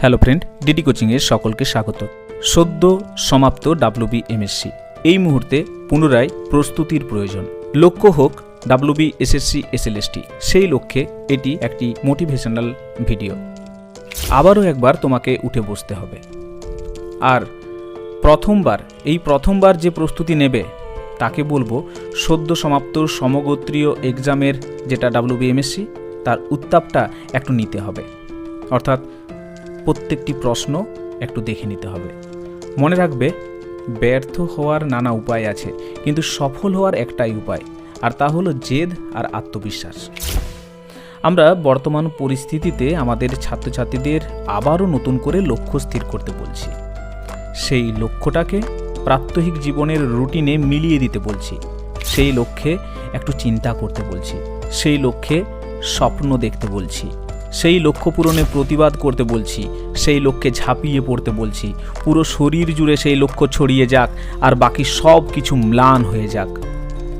Hello friend DD কোচিংয়ের সকলকে স্বাগত। সদ্য সমাপ্ত ডাব্লিউবি এমএসসি এই মুহূর্তে পুনরায় প্রস্তুতির প্রয়োজন। লক্ষ্য হোক ডাব্লিউবি এসএসসি এসএলএসটি সেই লক্ষ্যে এটি একটি মোটিভেশনাল ভিডিও আবারও একবার তোমাকে উঠে বসতে হবে। আর প্রথমবার, এই প্রথমবার যে প্রস্তুতি নেবে, তাকে বলব সদ্য সমাপ্ত সমগোত্রীয় এক্সামের যেটা ডাব্লিউবিএমএসসি তার উত্তাপটা একটু নিতে হবে। অর্থাৎ প্রত্যেকটি প্রশ্ন একটু দেখে নিতে হবে। মনে রাখবে, ব্যর্থ হওয়ার নানা উপায় আছে, কিন্তু সফল হওয়ার একটাই উপায়, আর তা হলো জেদ আর আত্মবিশ্বাস। আমরা বর্তমান পরিস্থিতিতে আমাদের ছাত্রছাত্রীদের আবারও নতুন করে লক্ষ্য স্থির করতে বলছি। সেই লক্ষ্যটাকে প্রাত্যহিক জীবনের রুটিনে মিলিয়ে দিতে বলছি। সেই লক্ষ্যে একটু চিন্তা করতে বলছি। সেই লক্ষ্যে স্বপ্ন দেখতে বলছি। সেই লক্ষ্য পূরণে প্রতিবাদ করতে বলছি, সেই লক্ষ্যে ঝাঁপিয়ে পড়তে বলছি। পুরো শরীর জুড়ে সেই লক্ষ্য ছড়িয়ে যাক, আর বাকি সব কিছু ম্লান হয়ে যাক।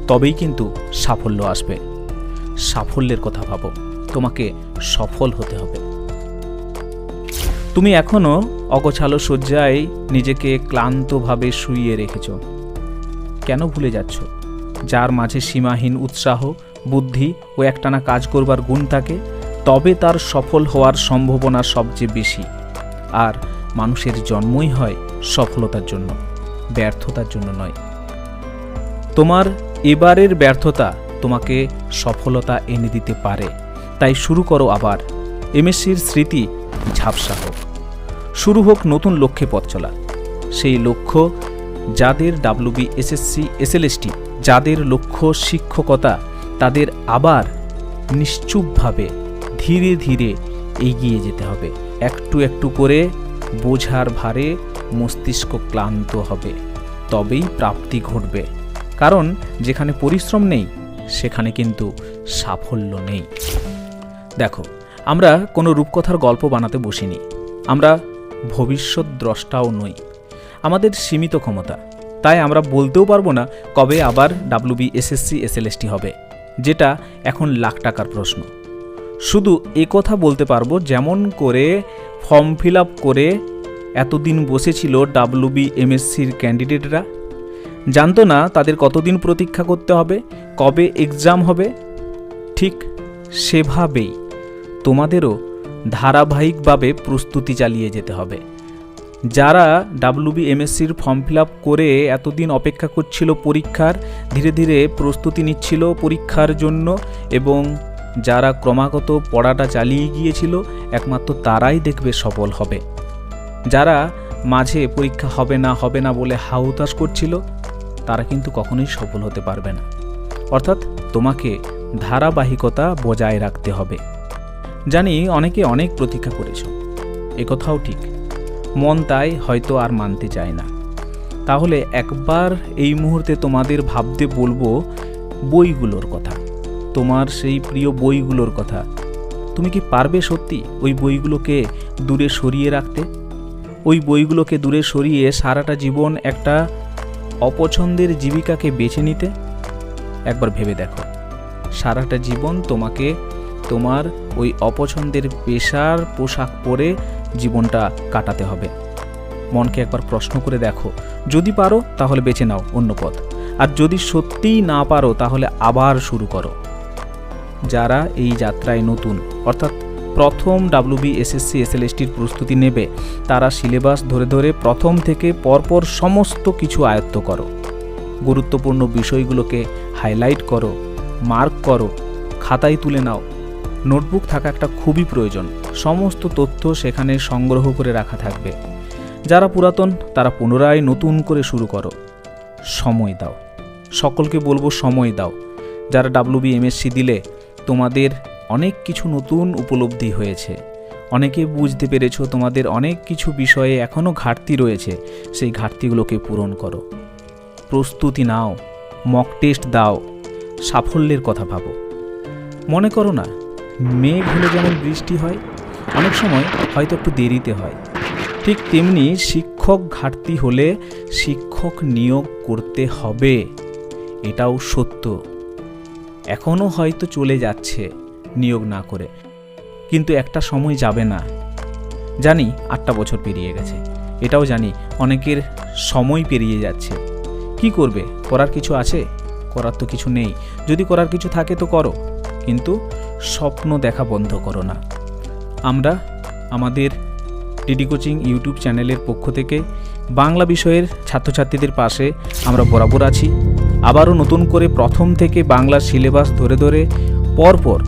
তবেই কিন্তু সাফল্য আসবে। সাফল্যের কথা ভাবো, তোমাকে সফল হতে হবে। তুমি এখনও অগোছালো শয্যায় নিজেকে ক্লান্তভাবে শুইয়ে রেখেছ। কেন ভুলে যাচ্ছ? যার মাঝে সীমাহীন উৎসাহ, বুদ্ধি ও একটানা কাজ করবার গুণ থাকে তবে তার সফল হওয়ার সম্ভাবনা সবচেয়ে বেশি। আর মানুষের জন্মই হয় সফলতার জন্য, ব্যর্থতার জন্য নয়। তোমার এবারের ব্যর্থতা তোমাকে সফলতা এনে দিতে পারে। তাই শুরু করো আবার। এমএসসির স্মৃতি ঝাপসা হোক। শুরু হোক নতুন লক্ষ্যে পথ চলা। সেই লক্ষ্য যাদের ডাব্লিউবি এসএসসি এসএলএসটি যাদের লক্ষ্য শিক্ষকতা, তাদের আবার নিশ্চুপভাবে ধীরে ধীরে এগিয়ে যেতে হবে। একটু একটু করে বোঝার ভারে মস্তিষ্ক ক্লান্ত হবে। তবেই প্রাপ্তি ঘটবে। কারণ যেখানে পরিশ্রম নেই, সেখানে কিন্তু সাফল্য নেই। দেখো, আমরা কোনো রূপকথার গল্প বানাতে বসিনি। আমরা ভবিষ্যৎ দ্রষ্টাও নই। আমাদের সীমিত ক্ষমতা। তাই আমরা বলতেও পারব না কবে আবার ডাব্লিউবি এসএসসি এসএলএসটি হবে, যেটা এখন লাখ টাকার প্রশ্ন। শুধু এ কথা বলতে পারব, যেমন করে ফর্ম ফিল আপ করে এতদিন বসেছিল ডাব্লিউবি এমএসসির ক্যান্ডিডেটরা। জানতো না তাদের কতদিন প্রতীক্ষা করতে হবে, কবে এক্সাম হবে। ঠিক সেভাবেই তোমাদেরও ধারাবাহিকভাবে প্রস্তুতি চালিয়ে যেতে হবে। যারা ডাব্লিউবি এমএসসির ফর্ম ফিল আপ করে এতদিন অপেক্ষা করছিল পরীক্ষার, ধীরে ধীরে প্রস্তুতি নিচ্ছিল পরীক্ষার জন্য এবং যারা ক্রমাগত পড়াটা চালিয়ে গিয়েছিল, একমাত্র তারাই দেখবে সফল হবে। যারা মাঝে পরীক্ষা হবে না হবে না বলে হাউতাস করছিল, তারা কিন্তু কখনোই সফল হতে পারবে না। অর্থাৎ তোমাকে ধারাবাহিকতা বজায় রাখতে হবে। জানি অনেকে অনেক প্রতীক্ষা করেছ কথাও ঠিক। মন তাই হয়তো আর মানতে চায় না। তাহলে একবার এই মুহূর্তে তোমাদের ভাবতে বলব বইগুলোর কথা। তোমার সেই প্রিয় বইগুলোর কথা। তুমি কি পারবে সত্যি ওই বইগুলোকে দূরে সরিয়ে রাখতে? ওই বইগুলোকে দূরে সরিয়ে সারাটা জীবন একটা অপছন্দের জীবিকাকে বেছে নিতে? একবার ভেবে দেখো। সারাটা জীবন তোমাকে তোমার ওই অপছন্দের পেশার পোশাক পরে জীবনটা কাটাতে হবে। মনকে একবার প্রশ্ন করে দেখো। যদি পারো, তাহলে বেছে নাও অন্য পথ। আর যদি সত্যিই না পারো, তাহলে আবার শুরু করো। যারা এই যাত্রায় নতুন। অর্থাৎ প্রথম ডাব্লিউবি এসএসসি এসএলএসটির প্রস্তুতি নেবে, তারা সিলেবাস ধরে ধরে প্রথম থেকে পরপর সমস্ত কিছু আয়ত্ত করো। গুরুত্বপূর্ণ বিষয়গুলোকে হাইলাইট করো, মার্ক করো, খাতায় তুলে নাও। নোটবুক থাকা একটা খুবই প্রয়োজন, সমস্ত তথ্য সেখানে সংগ্রহ করে রাখা থাকবে। যারা পুরাতন, তারা পুনরায় নতুন করে শুরু করো। সময় দাও। সকলকে বলব সময় দাও। যারা ডাব্লিউবি এমএসসি দিলে তোমাদের অনেক কিছু নতুন উপলব্ধি হয়েছে। অনেকে বুঝতে পেরেছ তোমাদের অনেক কিছু বিষয়ে এখনও ঘাটতি রয়েছে, সেই ঘাটতিগুলোকে পূরণ করো। প্রস্তুতি নাও মক টেস্ট দাও, সাফল্যের কথা ভাবো। মনে করো না, মেঘ হলে যেমন বৃষ্টি হয়, অনেক সময় হয়তো একটু দেরিতে হয়। ঠিক তেমনি শিক্ষক ঘাটতি হলে শিক্ষক নিয়োগ করতে হবে, এটাও সত্য। এখনও হয়তো চলে যাচ্ছে নিয়োগ না করে। কিন্তু একটা সময় যাবে না। জানি আটটা বছর পেরিয়ে গেছে। এটাও জানি অনেকের সময় পেরিয়ে যাচ্ছে। কি করবে? করার কিছু আছে? করার তো কিছু নেই। যদি করার কিছু থাকে তো করো। কিন্তু স্বপ্ন দেখা বন্ধ করো না। আমরা আমাদের ডিডি কোচিং ইউটিউব চ্যানেলের পক্ষ থেকে বাংলা বিষয়ের ছাত্রছাত্রীদের পাশে আমরা বরাবর আছি। আবারও নতুন করে প্রথম থেকে বাংলার সিলেবাস ধরে ধরে পরপর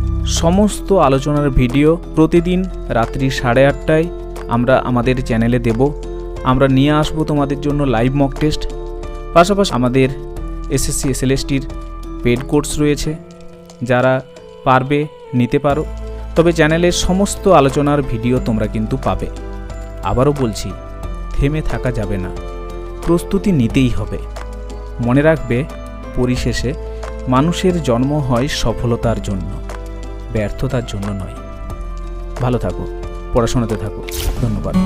সমস্ত আলোচনার ভিডিও প্রতিদিন রাত্রি সাড়ে আটটায় আমরা আমাদের চ্যানেলে দেব। আমরা নিয়ে আসব তোমাদের জন্য লাইভ মক টেস্ট পাশাপাশি আমাদের এসএসসি এসএলএসটির পেড কোর্স রয়েছে। যারা পারবে নিতে পারো। তবে চ্যানেলের সমস্ত আলোচনার ভিডিও তোমরা কিন্তু পাবে। আবারও বলছি, থেমে থাকা যাবে না। প্রস্তুতি নিতেই হবে। মনে রাখবে পরিশেষে মানুষের জন্ম হয় সফলতার জন্য ব্যর্থতার জন্য নয়। ভালো থাকো পড়াশোনাতে থাকো। ধন্যবাদ।